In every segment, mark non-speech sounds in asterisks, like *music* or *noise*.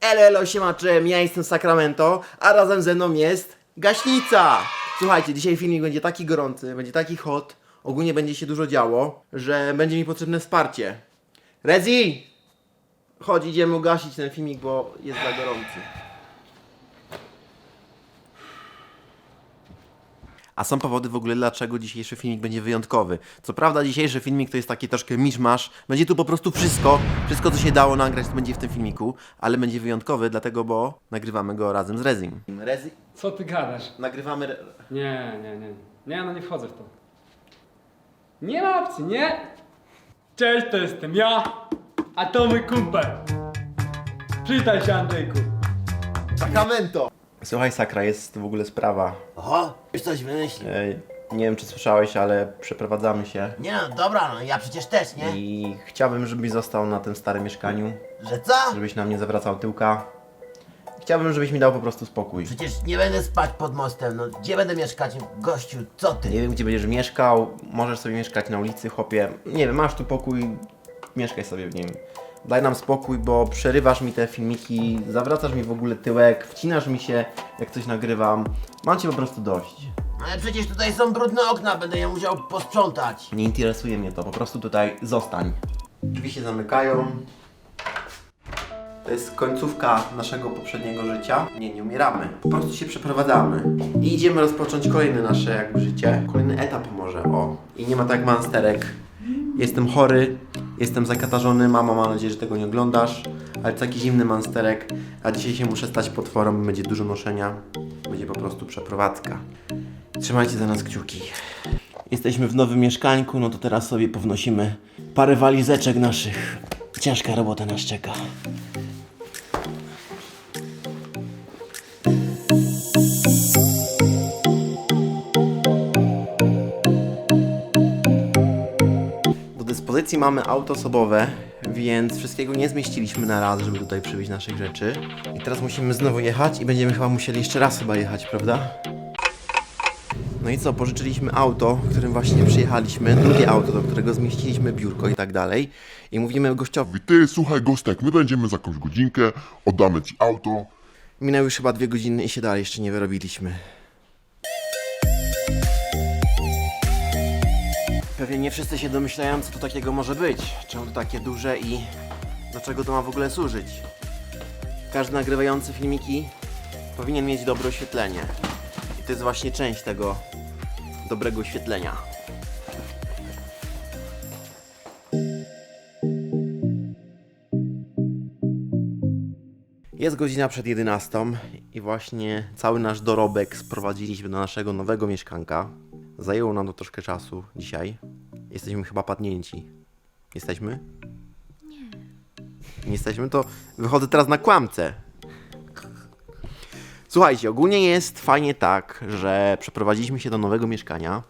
Elo, siemaczem, ja jestem Sacramento, a razem ze mną jest Gaśnica! Słuchajcie, dzisiaj filmik będzie taki gorący, będzie taki hot, ogólnie będzie się dużo działo, że będzie mi potrzebne wsparcie. Rezi! Chodź, idziemy ugasić ten filmik, bo jest za gorący. A są powody w ogóle, dlaczego dzisiejszy filmik będzie wyjątkowy. Co prawda, dzisiejszy filmik to jest taki troszkę miszmasz. Będzie tu po prostu wszystko. Wszystko, co się dało nagrać, to będzie w tym filmiku. Ale będzie wyjątkowy, dlatego, bo nagrywamy go razem z Rezim. Rezi... Co ty gadasz? Nagrywamy... Re... Nie, nie, nie. Nie, no nie wchodzę w to. Nie ma opcji, nie? Cześć, to jestem ja, a to mój kumpel. Przywitaj się, Andrzejku. Sacramento! Słuchaj, Sakra, jest w ogóle sprawa. Oho, już coś wymyślił. E, nie wiem, czy słyszałeś, ale przeprowadzamy się. Nie no, dobra, no ja przecież też, nie? I chciałbym, żebyś został na tym starym mieszkaniu. Że co? Żebyś nam nie zawracał tyłka. Chciałbym, żebyś mi dał po prostu spokój. Przecież nie będę spać pod mostem, no gdzie będę mieszkać? Gościu, co ty? Nie wiem, gdzie będziesz mieszkał. Możesz sobie mieszkać na ulicy, chłopie. Nie wiem, masz tu pokój, mieszkaj sobie w nim. Daj nam spokój, bo przerywasz mi te filmiki, zawracasz mi w ogóle tyłek, wcinasz mi się, jak coś nagrywam. Mam cię po prostu dość. Ale przecież tutaj są brudne okna, będę je musiał posprzątać. Nie interesuje mnie to, po prostu tutaj zostań. Drzwi się zamykają. To jest końcówka naszego poprzedniego życia. Nie, nie umieramy. Po prostu się przeprowadzamy. I idziemy rozpocząć kolejne nasze jakby życie. Kolejny etap może, o. I nie ma tak jak monsterek. Jestem chory, jestem zakatarzony, mama ma nadzieję, że tego nie oglądasz. Ale to taki zimny monsterek. A dzisiaj się muszę stać potworem, będzie dużo noszenia. Będzie po prostu przeprowadzka. Trzymajcie za nas kciuki. Jesteśmy w nowym mieszkańku, no to teraz sobie pownosimy parę walizeczek naszych. Ciężka robota nas czeka. Dyspozycji mamy auto osobowe, więc wszystkiego nie zmieściliśmy na raz, żeby tutaj przywieźć naszych rzeczy. I teraz musimy znowu jechać i będziemy chyba musieli jeszcze raz chyba jechać, prawda? No i co, pożyczyliśmy auto, którym właśnie przyjechaliśmy, drugie auto, do którego zmieściliśmy biurko i tak dalej. I mówimy gościowi, ty, słuchaj Gostek, my będziemy za jakąś godzinkę, oddamy ci auto. minęły już chyba dwie godziny i się dalej jeszcze nie wyrobiliśmy. Pewnie nie wszyscy się domyślają, co to takiego może być. Czemu to takie duże i do czego to ma w ogóle służyć. Każdy nagrywający filmiki powinien mieć dobre oświetlenie. I to jest właśnie część tego dobrego oświetlenia. Jest godzina przed 11 i właśnie cały nasz dorobek sprowadziliśmy do naszego nowego mieszkanka. Zajęło nam to troszkę czasu dzisiaj. Jesteśmy chyba padnięci. Jesteśmy? Nie. Nie jesteśmy? To wychodzę teraz na kłamcę. Słuchajcie, ogólnie jest fajnie tak, że przeprowadziliśmy się do nowego mieszkania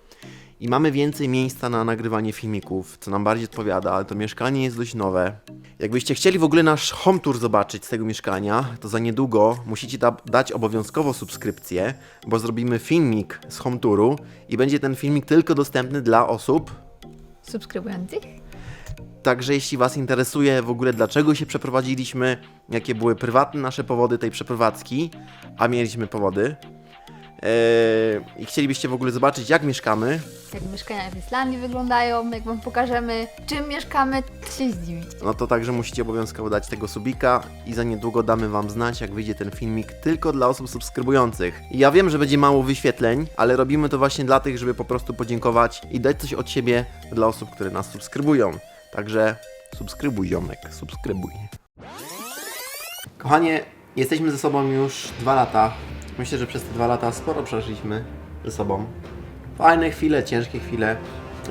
i mamy więcej miejsca na nagrywanie filmików, co nam bardziej odpowiada, ale to mieszkanie jest dość nowe. Jakbyście chcieli w ogóle nasz home tour zobaczyć z tego mieszkania, to za niedługo musicie da dać obowiązkowo subskrypcję, bo zrobimy filmik z home touru i będzie ten filmik tylko dostępny dla osób, subskrybujących. Także jeśli Was interesuje w ogóle dlaczego się przeprowadziliśmy, jakie były prywatne nasze powody tej przeprowadzki, a mieliśmy powody, i chcielibyście w ogóle zobaczyć jak mieszkamy, Jak mieszkania w Islandii wyglądają, jak wam pokażemy czym mieszkamy, to się zdziwicie. no to także musicie obowiązkowo dać tego subika i za niedługo damy Wam znać jak wyjdzie ten filmik tylko dla osób subskrybujących. I ja wiem, że będzie mało wyświetleń, ale robimy to właśnie dla tych, żeby po prostu podziękować i dać coś od siebie dla osób, które nas subskrybują. Także subskrybuj ziomek, subskrybuj. Kochanie, jesteśmy ze sobą już dwa lata. Myślę, że przez te dwa lata sporo przeszliśmy ze sobą. Fajne chwile, ciężkie chwile.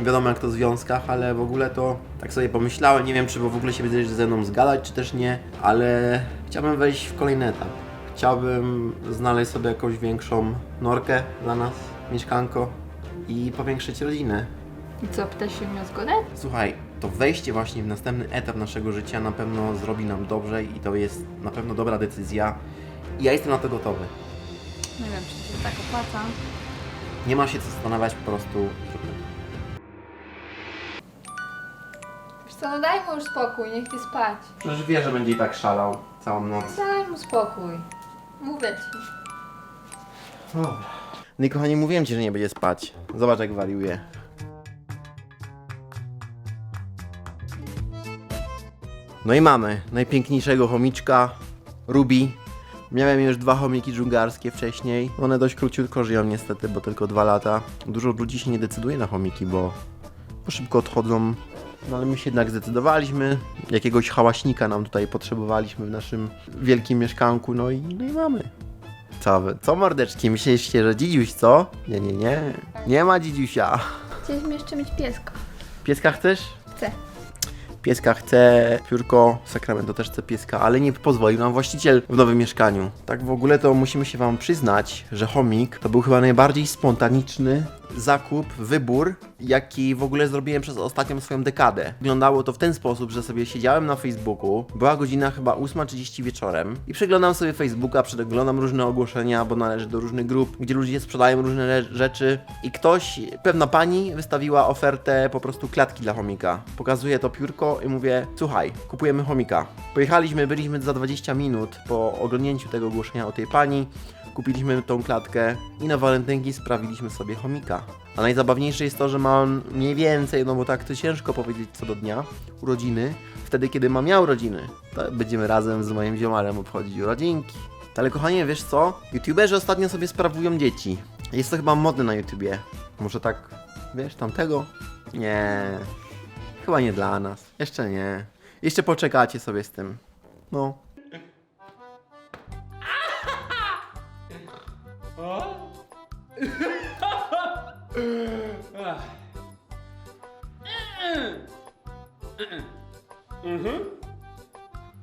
Wiadomo jak to w związkach, ale w ogóle to tak sobie pomyślałem. Nie wiem, czy w ogóle się będziesz ze mną zgadać, czy też nie, ale chciałbym wejść w kolejny etap. Chciałbym znaleźć sobie jakąś większą norkę dla nas, mieszkanko i powiększyć rodzinę. I co, pytasz się mnie o zgodę? Słuchaj, to wejście właśnie w następny etap naszego życia na pewno zrobi nam dobrze i to jest na pewno dobra decyzja. I ja jestem na to gotowy. Nie wiem, czy to się tak opłaca. Nie ma się co zastanawiać, po prostu zróbmy to. Wiesz co, no daj mu już spokój, nie chcę spać. Przecież wie, że będzie i tak szalał. całą noc. Daj mu spokój. Mówię ci. No i kochani, mówiłem ci, że nie będzie spać. Zobacz jak wariuje. No i mamy najpiękniejszego chomiczka, Ruby. Miałem już dwa chomiki dżungarskie wcześniej. One dość króciutko żyją niestety, bo tylko dwa lata. Dużo ludzi się nie decyduje na chomiki, bo, bo szybko odchodzą. No ale my się jednak zdecydowaliśmy. Jakiegoś hałaśnika nam tutaj potrzebowaliśmy w naszym wielkim mieszkanku. No i, no i mamy. Co wy? Co mordeczki? Myśleliście, że dzidziuś, co? Nie, nie, nie. Nie ma dzidziusia. Chcieliśmy jeszcze mieć pieska. Pieska chcesz? Chcę. Pieska chce, piórko, Sacramento też chce pieska, ale nie pozwolił nam właściciel w nowym mieszkaniu. Tak w ogóle to musimy się wam przyznać, że chomik to był chyba najbardziej spontaniczny zakup, wybór, jaki w ogóle zrobiłem przez ostatnią swoją dekadę. Wyglądało to w ten sposób, że sobie siedziałem na Facebooku, była godzina chyba 8.30 wieczorem i przeglądam sobie Facebooka, przeglądam różne ogłoszenia, bo należy do różnych grup, gdzie ludzie sprzedają różne rzeczy i ktoś, pewna pani wystawiła ofertę po prostu klatki dla chomika. Pokazuję to piórko i mówię, słuchaj, kupujemy chomika. Pojechaliśmy, byliśmy za 20 minut po oglądnięciu tego ogłoszenia o tej pani, kupiliśmy tą klatkę i na walentynki sprawiliśmy sobie chomika. A najzabawniejsze jest to, że ma on mniej więcej, no bo tak to ciężko powiedzieć co do dnia, urodziny, wtedy kiedy ma miał urodziny. To będziemy razem z moim ziomalem obchodzić urodzinki. Ale kochanie, wiesz co? YouTuberzy ostatnio sobie sprawują dzieci. Jest to chyba modne na YouTubie. Może tak, wiesz, tamtego? Nie. Chyba nie dla nas. Jeszcze nie. Jeszcze poczekacie sobie z tym. No. 어? *laughs*